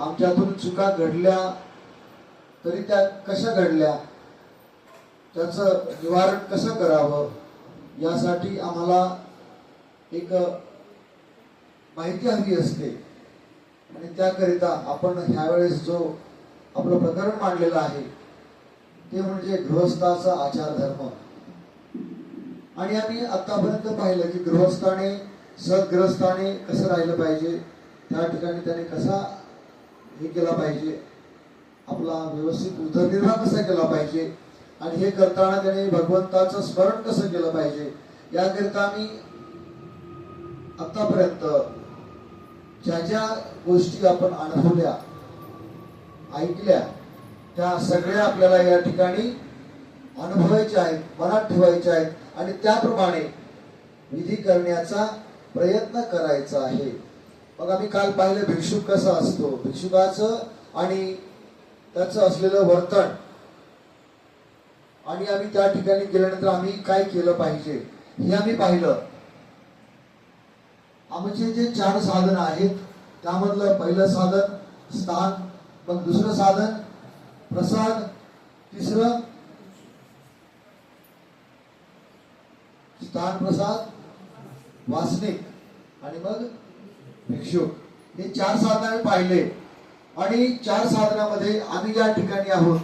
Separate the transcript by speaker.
Speaker 1: आमच्यातून चुका घडल्या तरी त्या कशा घडल्या त्याचं निवारण कसं करावं यासाठी आम्हाला एक माहिती हवी असते. आणि त्याकरिता आपण ह्यावेळेस जो आपलं प्रकरण मांडलेलं आहे ते म्हणजे गृहस्थाचा आचारधर्म. आणि आम्ही आतापर्यंत पाहिलं की गृहस्थाने सद्ग्रस्ताने कसं राहिलं पाहिजे त्या ठिकाणी त्याने कसा हे केला पाहिजे. आपला व्यवस्थित उदरनिर्वाह कसा केला पाहिजे? आणि हे करताना त्याने भगवंताचं स्मरण कसं केलं पाहिजे? याकरिता मी आतापर्यंत ज्या ज्या गोष्टी आपण अनुभवल्या ऐकल्या त्या सगळ्या आपल्याला या ठिकाणी अनुभवायच्या आहेत मनात ठेवायच्या आहेत. आणि त्याप्रमाणे विधी करण्याचा प्रयत्न करायचा आहे. मग आम्ही काल पाहिलं भिक्षुक कसा असतो. भिक्षुकाचं आणि त्याचं असलेलं वर्तन. आणि आम्ही त्या ठिकाणी गेल्यानंतर आम्ही काय केलं पाहिजे हे आम्ही पाहिलं. आमचे जे चार साधन आहेत त्यामधलं पहिलं साधन स्थान मग दुसरं साधन प्रसाद तिसरं स्थान प्रसाद वासनिक. आणि मग भिक्षुक हे चार साधन पाहिले. आणि चार साधनामध्ये आम्ही ज्या ठिकाणी आहोत